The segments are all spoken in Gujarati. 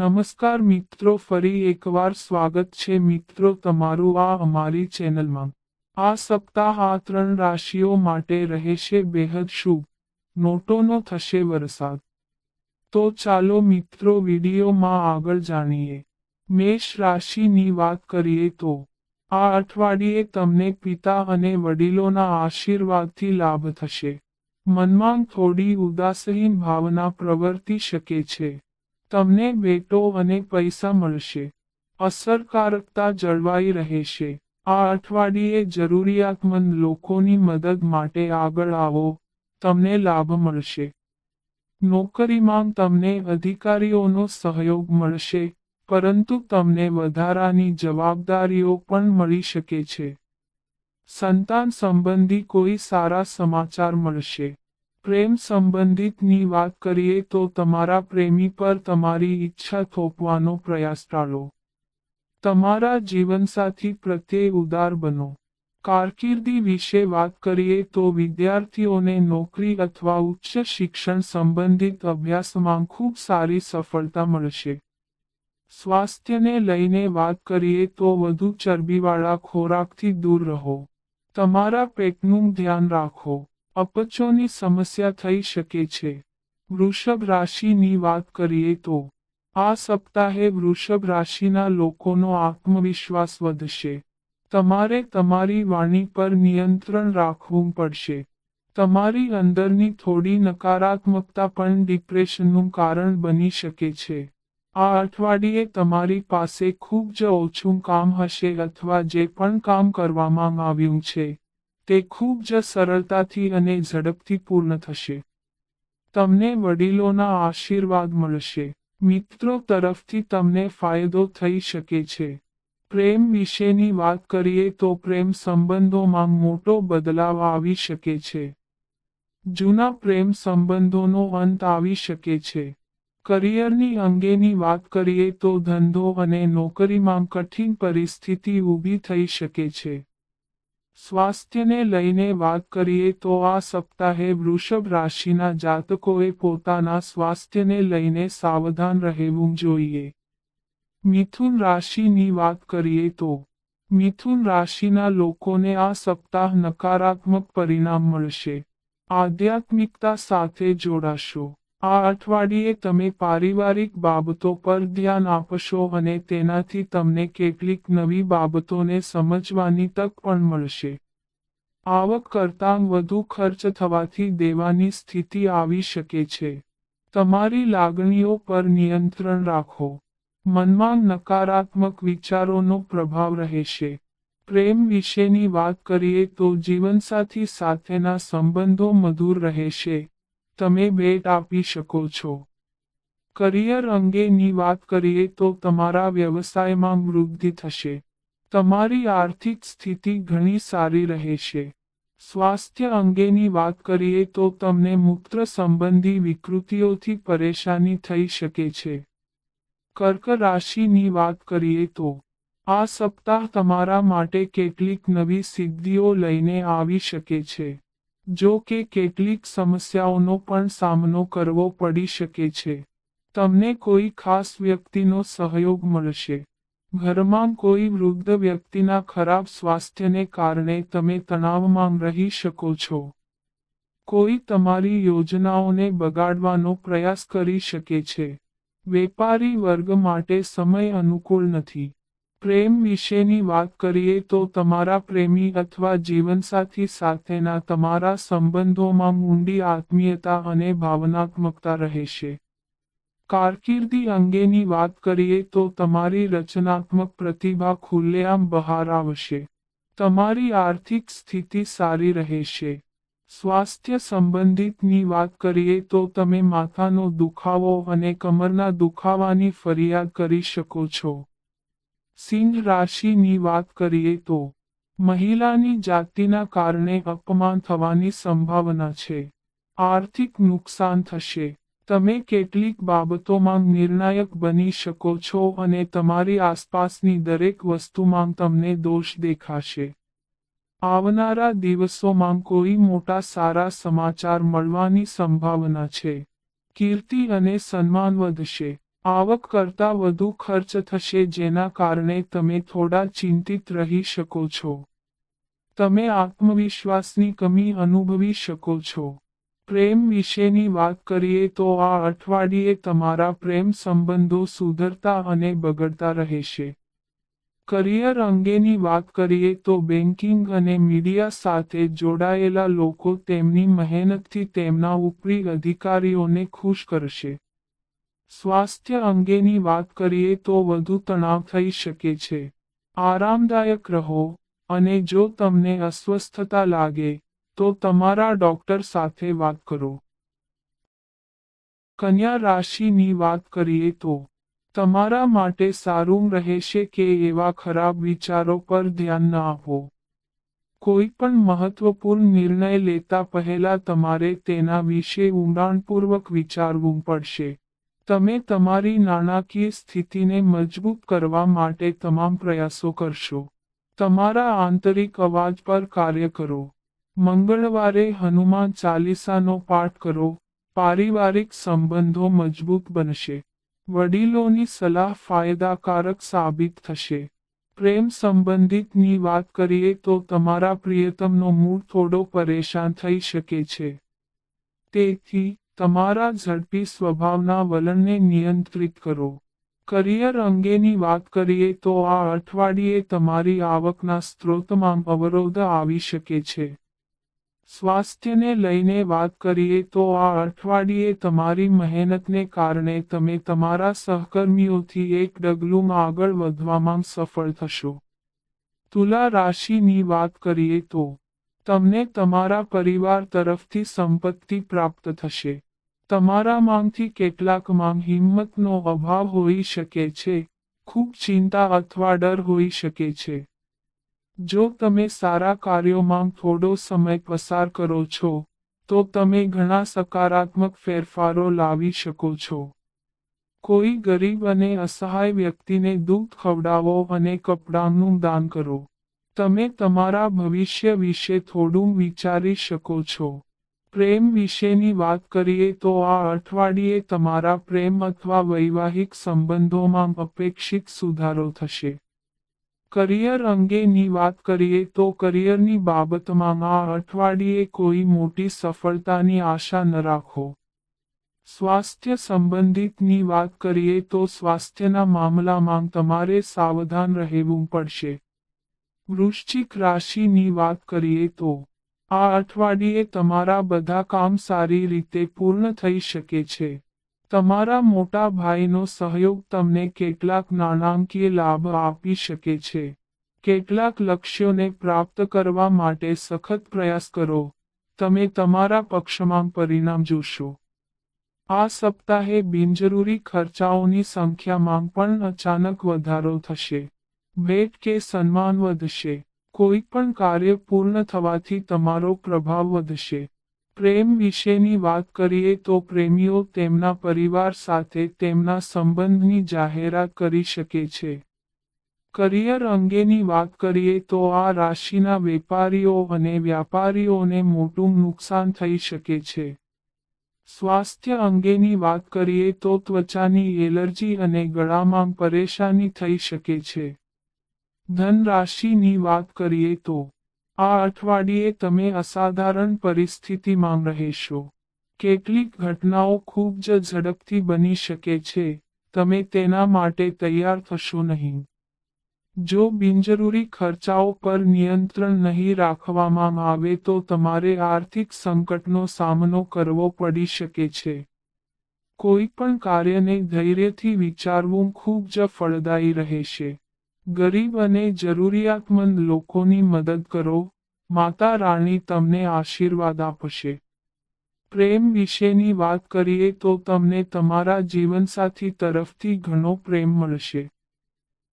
નમસ્કાર મિત્રો, ફરી એકવાર સ્વાગત છે મિત્રો તમારું આ અમારી ચેનલમાં. આ સપ્તાહ આ ત્રણ રાશિઓ માટે રહેશે બેહદ શુભ. નોટોનો થશે વરસાદ. તો ચાલો મિત્રો વિડીયોમાં આગળ જાણીએ. મેષ રાશિની વાત કરીએ તો, આ અઠવાડિયે તમને પિતા અને વડીલોના આશીર્વાદથી લાભ થશે. મનમાં થોડી ઉદાસીન ભાવના પ્રવર્તી શકે છે. તમને ભેટો અને પૈસા મળશે. અસરકારકતા જળવાઈ રહેશે. આ અઠવાડિયે જરૂરિયાતમંદ લોકોની મદદ માટે આગળ આવો. તમને લાભ મળશે. નોકરીમાં તમને અધિકારીઓનો સહયોગ મળશે, પરંતુ તમને વધારાની જવાબદારીઓ પણ મળી શકે છે. સંતાન સંબંધી કોઈ સારા સમાચાર મળશે. પ્રેમ સંબંધિતની વાત કરીએ તો તમારા પ્રેમી પર તમારી ઈચ્છા થોપવાનો પ્રયાસ ટાળો. તમારા જીવનસાથી પ્રત્યે ઉદાર બનો. કારકિર્દી વિશે વાત કરીએ તો વિદ્યાર્થીઓને નોકરી અથવા ઉચ્ચ શિક્ષણ સંબંધિત અભ્યાસમાં ખૂબ સારી સફળતા મળશે. સ્વાસ્થ્યને લઈને વાત કરીએ તો વધુ ચરબીવાળા ખોરાકથી દૂર રહો. તમારા પેટનું ધ્યાન રાખો. અપચોની સમસ્યા થઈ શકે છે. વૃષભ રાશિની વાત કરીએ તો, આ સપ્તાહે વૃષભ રાશિના લોકોનો આત્મવિશ્વાસ વધશે. તમારે તમારી વાણી પર નિયંત્રણ રાખવું પડશે. તમારી અંદરની થોડી નકારાત્મકતા પણ ડિપ્રેશનનું કારણ બની શકે છે. આ અઠવાડિયે તમારી પાસે ખૂબ જ ઓછું કામ હશે અથવા જે પણ કામ કરવામાં આવ્યું છે. તે ખૂબ જ સરળતાથી અને ઝડપથી પૂર્ણ થશે. તમને વડીલોના આશીર્વાદ મળશે. મિત્રો તરફથી તમને ફાયદો થઈ શકે છે. પ્રેમ વિશેની વાત કરીએ તો પ્રેમ સંબંધોમાં મોટો બદલાવ આવી શકે છે. જૂના પ્રેમ સંબંધોનો અંત આવી શકે છે. કરિયરની અંગેની વાત કરીએ તો ધંધો અને નોકરીમાં કઠિન પરિસ્થિતિ ઊભી થઈ શકે છે. સ્વાસ્થ્યને લઈને વાત કરીએ તો આ સપ્તાહે વૃષભ રાશિના જાતકોએ પોતાના સ્વાસ્થ્યને લઈને સાવધાન રહેવું જોઈએ. મિથુન રાશિની વાત કરીએ તો, મિથુન રાશિના લોકોને આ સપ્તાહ નકારાત્મક પરિણામ મળશે. આધ્યાત્મિકતા સાથે જોડાશો. આ અઠવાડિયે તમે પારિવારિક બાબતો પર ધ્યાન આપશો અને તેનાથી તમને કેટલીક નવી બાબતોને સમજવાની તક પણ મળશે. આવક કરતાં વધુ ખર્ચ થવાથી દેવાની સ્થિતિ આવી શકે છે. તમારી લાગણીઓ પર નિયંત્રણ રાખો. મનમાં નકારાત્મક વિચારોનો પ્રભાવ રહેશે. પ્રેમ વિશેની વાત કરીએ તો જીવનસાથી સાથેના સંબંધો મધુર રહેશે. તમે ભેટ આપી શકો છો. કરિયર અંગેની વાત કરીએ તો તમારા વ્યવસાયમાં વૃદ્ધિ થશે. તમારી આર્થિક સ્થિતિ ઘણી સારી રહેશે. સ્વાસ્થ્ય અંગેની વાત કરીએ તો તમને મૂત્ર સંબંધી વિકૃતિઓથી પરેશાની થઈ શકે છે. કર્ક રાશિની વાત કરીએ તો, આ સપ્તાહ તમારા માટે કેટલીક નવી સિદ્ધિઓ લઈને આવી શકે છે. જો કે કેટલીક સમસ્યાઓનો પણ સામનો કરવો પડી શકે છે. તમને કોઈ ખાસ વ્યક્તિનો સહયોગ મળશે. ઘરમાં કોઈ વૃદ્ધ વ્યક્તિના ખરાબ સ્વાસ્થ્યને કારણે તમે તણાવમાં રહી શકો છો. કોઈ તમારી યોજનાઓને બગાડવાનો પ્રયાસ કરી શકે છે. વેપારી વર્ગ માટે સમય અનુકૂળ નથી. પ્રેમ વિશેની વાત કરીએ તો તમારા પ્રેમી અથવા જીવનસાથી સાથેના તમારા સંબંધોમાં ઊંડી આત્મીયતા અને ભાવનાત્મકતા રહેશે. કારકિર્દી અંગેની વાત કરીએ તો તમારી રચનાત્મક પ્રતિભા ખુલ્લેઆમ બહાર આવશે. તમારી આર્થિક સ્થિતિ સારી રહેશે. સ્વાસ્થ્ય સંબંધિતની વાત કરીએ તો તમે માથાનો દુખાવો અને કમરના દુખાવાની ફરિયાદ કરી શકો છો. સિંહ રાશિની વાત કરીએ તો, મહિલાની જાતિના કારણે અપમાન થવાની સંભાવના છે. આર્થિક નુકસાન થશે. તમે કેટલીક બાબતોમાં નિર્ણાયક બની શકો છો અને તમારી આસપાસની દરેક વસ્તુમાં તમને દોષ દેખાશે. આવનારા દિવસોમાં કોઈ મોટા સારા સમાચાર મળવાની સંભાવના છે. કીર્તિ અને સન્માન વધશે. આવક કરતાં વધુ ખર્ચ થશે જેના કારણે તમે થોડા ચિંતિત રહી શકો છો. તમે આત્મવિશ્વાસની કમી અનુભવી શકો છો. પ્રેમ વિશેની વાત કરીએ તો આ અઠવાડિયે તમારા પ્રેમ સંબંધો સુધરતા અને બગડતા રહેશે. કરિયર અંગેની વાત કરીએ તો બેન્કિંગ અને મીડિયા સાથે જોડાયેલા લોકો તેમની મહેનતથી તેમના ઉપરી અધિકારીઓને ખુશ કરશે. સ્વાસ્થ્ય અંગેની વાત કરીએ તો વધુ તણાવ થઈ શકે છે. આરામદાયક રહો અને જો તમને અસ્વસ્થતા લાગે, તો તમારા ડોક્ટર સાથે વાત કરો. કન્યા રાશિની વાત કરીએ તો, તમારા માટે સારું રહેશે કે એવા ખરાબ વિચારો પર ધ્યાન ન આપો. કોઈ પણ મહત્વપૂર્ણ નિર્ણય લેતા પહેલા તમારે તેના વિશે ઊંડાણપૂર્વક વિચારવું પડશે. તમે તમારી નાણાકીય સ્થિતિને મજબૂત કરવા માટે તમામ પ્રયાસો કરશો. તમારા આંતરિક અવાજ પર કાર્ય કરો. મંગળવારે હનુમાન ચાલીસાનો પાઠ કરો. પારિવારિક સંબંધો મજબૂત બનશે. વડીલોની સલાહ ફાયદાકારક સાબિત થશે. પ્રેમ સંબંધિતની વાત કરીએ તો તમારા પ્રિયતમનો મૂડ થોડો પરેશાન થઈ શકે છે. તેથી તમારા ઝડપી સ્વભાવના વલણને નિયંત્રિત કરો. કરિયર અંગેની વાત કરીએ તો આ અઠવાડિયે તમારી આવકના સ્ત્રોતમાં અવરોધ આવી શકે છે. સ્વાસ્થ્યને લઈને વાત કરીએ તો આ અઠવાડિયે તમારી મહેનતને કારણે તમે તમારા સહકર્મીઓથી એક ડગલું આગળ વધવામાં સફળ થશો. તુલા રાશિની વાત કરીએ તો, તમને તમારા પરિવાર તરફથી સંપત્તિ પ્રાપ્ત થશે. તમારા માંગથી કેટલાક માંગ હિંમતનો અભાવ હોઈ શકે છે, ખૂબ ચિંતા અથવા ડર હોઈ શકે છે. જો તમે સારા કાર્યોમાં થોડો સમય પસાર કરો છો, તો તમે ઘણા સકારાત્મક ફેરફારો લાવી શકો છો. કોઈ ગરીબ અને અસહાય વ્યક્તિને દૂધ, ખવડાવો અને કપડાંનું દાન કરો. તમે તમારા ભવિષ્ય વિશે થોડું વિચારી શકો છો. પ્રેમ વિશેની વાત કરીએ તો આ અઠવાડિયે તમારા પ્રેમ અથવા વૈવાહિક સંબંધોમાં અપેક્ષિત સુધારો થશે. કરિયર અંગેની વાત કરીએ તો કરિયરની બાબતમાં આ અઠવાડિયે કોઈ મોટી સફળતાની આશા ન રાખો. સ્વાસ્થ્ય સંબંધિતની વાત કરીએ તો સ્વાસ્થ્યના મામલામાં તમારે સાવધાન રહેવું પડશે. વૃશ્ચિક રાશિની વાત કરીએ તો આ અઠવાડિયે તમારા બધા કામ સારી રીતે પૂર્ણ થઈ શકે છે. તમારા મોટા ભાઈનો સહયોગ તમને કેટલાક નાણાકીય લાભ આપી શકે છે. કેટલાક લક્ષ્યોને પ્રાપ્ત કરવા માટે સખત પ્રયાસ કરો. તમે તમારા પક્ષમાં પરિણામ જોશો. આ સપ્તાહે બિનજરૂરી ખર્ચાઓની સંખ્યામાં પણ અચાનક વધારો થશે. ભેટ કે સન્માન વધશે. કોઈ પણ કાર્ય પૂર્ણ થવાથી તમારો પ્રભાવ વધશે. પ્રેમ વિશેની વાત કરીએ તો પ્રેમીઓ તેમના પરિવાર સાથે તેમના સંબંધની જાહેરાત કરી શકે છે. કરિયર અંગેની વાત કરીએ તો આ રાશિના વેપારીઓ અને વ્યાપારીઓને મોટું નુકસાન થઈ શકે છે. સ્વાસ્થ્ય અંગેની વાત કરીએ તો ત્વચાની એલર્જી અને ગળામાં પરેશાની થઈ શકે છે. ધન રાશિની વાત કરીએ તો, આ અઠવાડિયે તમે અસાધારણ પરિસ્થિતિમાં રહેશો. કેટલીક ઘટનાઓ ખૂબ જ ઝડપથી બની શકે છે, તમે તેના માટે તૈયાર થશો નહીં. જો બિનજરૂરી ખર્ચાઓ પર નિયંત્રણ નહીં રાખવામાં આવે તો તમારે આર્થિક સંકટનો સામનો કરવો પડી શકે છે. કોઈ પણ કાર્યને ધૈર્યથી વિચારવું ખૂબ જ ફળદાયી રહેશે. ગરીબ અને જરૂરિયાતમંદ લોકોની મદદ કરો, માતા રાણી તમને આશીર્વાદ આપશે. પ્રેમ વિશેની વાત કરીએ તો તમને તમારા જીવનસાથી તરફથી ઘણો પ્રેમ મળશે.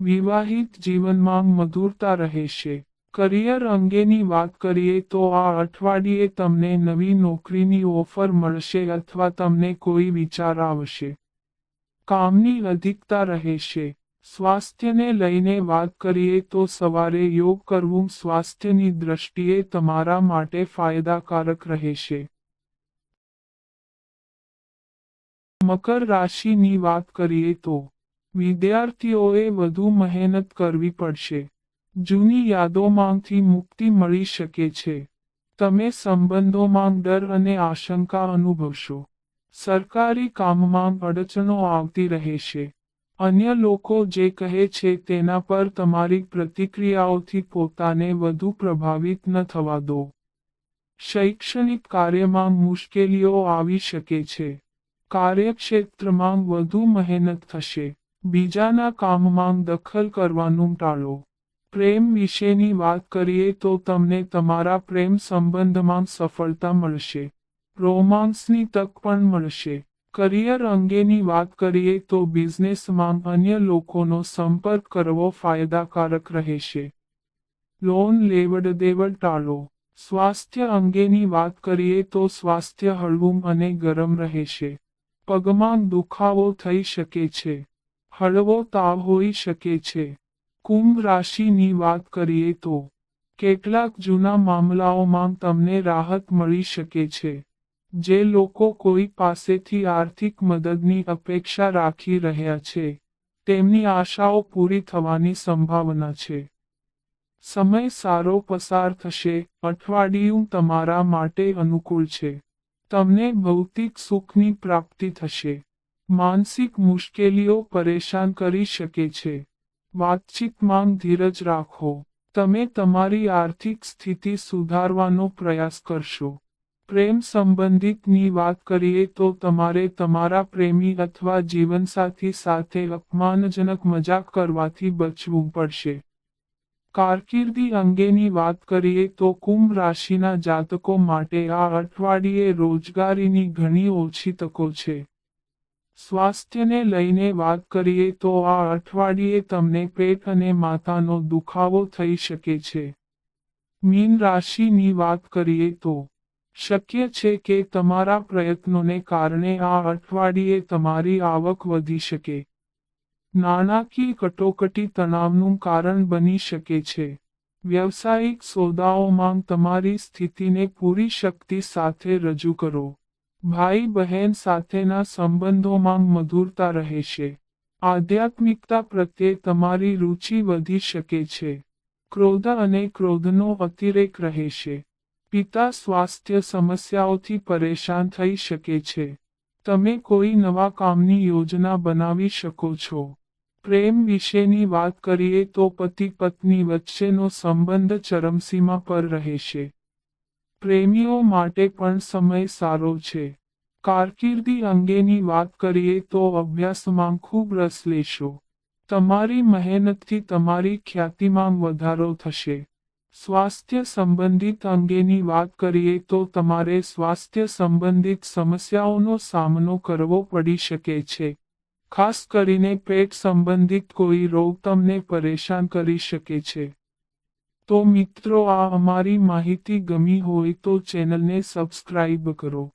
વિવાહિત જીવનમાં મધુરતા રહેશે. કરિયર અંગેની વાત કરીએ તો આ અઠવાડિયે તમને નવી નોકરીની ઓફર મળશે અથવા તમને કોઈ વિચાર આવશે. કામની અધિકતા રહેશે. સ્વાસ્થ્યને લઈને વાત કરીએ તો સવારે યોગ કરવું સ્વાસ્થ્યની દ્રષ્ટિએ તમારા માટે ફાયદાકારક રહેશે. મકર રાશિની વાત કરીએ તો, વિદ્યાર્થીઓએ વધુ મહેનત કરવી પડશે. જૂની યાદોમાંથી મુક્તિ મળી શકે છે. તમે સંબંધોમાં ડર અને આશંકા અનુભવશો. સરકારી કામમાં અડચણો આવતી રહેશે. અન્ય લોકો જે કહે છે તેના પર તમારી પ્રતિક્રિયાઓથી પોતાને વધુ પ્રભાવિત ન થવા દો. શૈક્ષણિક કાર્યમાં મુશ્કેલીઓ આવી શકે છે. કાર્યક્ષેત્રમાં વધુ મહેનત થશે. બીજાના કામમાં દખલ કરવાનું ટાળો. પ્રેમ વિશેની વાત કરીએ તો તમને તમારા પ્રેમ સંબંધમાં સફળતા મળશે. રોમાન્સની તક પણ મળશે. કરિયર અંગેની વાત કરીએ તો બિઝનેસમાં અન્ય લોકોનો સંપર્ક કરવો ફાયદાકારક રહેશે. લોન લેવડ દેવડ ટાળો. સ્વાસ્થ્ય અંગેની વાત કરીએ તો સ્વાસ્થ્ય હળવું અને ગરમ રહેશે. પગમાં દુખાવો થઈ શકે છે. હળવો તાવ હોઈ શકે છે. કુંભ રાશિની વાત કરીએ તો, કેટલાક જૂના મામલાઓમાં તમને રાહત મળી શકે છે. જે લોકો કોઈ પાસેથી આર્થિક મદદની અપેક્ષા રાખી રહ્યા છે, તેમની આશાઓ પૂરી થવાની સંભાવના છે. સમય સારો પસાર થશે, અઠવાડિયું તમારા માટે અનુકૂળ છે. તમને ભૌતિક સુખની પ્રાપ્તિ થશે. માનસિક મુશ્કેલીઓ પરેશાન કરી શકે છે. વાતચીતમાં ધીરજ રાખો. તમે તમારી આર્થિક સ્થિતિ સુધારવાનો પ્રયાસ કરશો. પ્રેમ સંબંધિતની વાત કરીએ તો તમારે તમારા પ્રેમી અથવા જીવનસાથી સાથે અપમાનજનક મજાક કરવાથી બચવું પડશે. કારકિર્દી અંગેની વાત કરીએ તો કુંભ રાશિના જાતકો માટે આ અઠવાડિયે રોજગારીની ઘણી ઓછી તકો છે. સ્વાસ્થ્યને લઈને વાત કરીએ તો આ અઠવાડિયે તમને પેટ અને માથાનો દુખાવો થઈ શકે છે. મીન રાશિની વાત કરીએ તો શક્ય છે કે તમારા પ્રયત્નોને કારણે આ અઠવાડિયે તમારી આવક વધી શકે. નાણાકીય કટોકટી તણાવનું કારણ બની શકે છે. વ્યવસાયિક સોદાઓમાં તમારી સ્થિતિને પૂરી શક્તિ સાથે રજૂ કરો. ભાઈ બહેન સાથેના સંબંધોમાં મધુરતા રહેશે આધ્યાત્મિકતા પ્રત્યે તમારી રુચિ વધી શકે છે. ક્રોધ અને ક્રોધનો અતિરેક રહેશે પિતા સ્વાસ્થ્ય સમસ્યાઓથી પરેશાન થઈ શકે છે. તમે કોઈ નવા કામની યોજના બનાવી શકો છો. પ્રેમ વિશેની વાત કરીએ તો પતિ પત્ની વચ્ચેનો સંબંધ ચરમસીમા પર રહેશે. પ્રેમીઓ માટે પણ સમય સારો છે. કારકિર્દી અંગેની વાત કરીએ તો અભ્યાસમાં ખૂબ રસ લેશો. તમારી મહેનતથી તમારી ખ્યાતિમાં વધારો થશે. સ્વાસ્થ્ય સંબંધિત અંગેની વાત કરીએ તો તમારે સ્વાસ્થ્ય સંબંધિત સમસ્યાઓનો સામનો કરવો પડી શકે છે. ખાસ કરીને પેટ સંબંધિત કોઈ રોગ તમને પરેશાન કરી શકે છે. તો મિત્રો, આ અમારી માહિતી ગમી હોય તો ચેનલને સબસ્ક્રાઇબ કરો.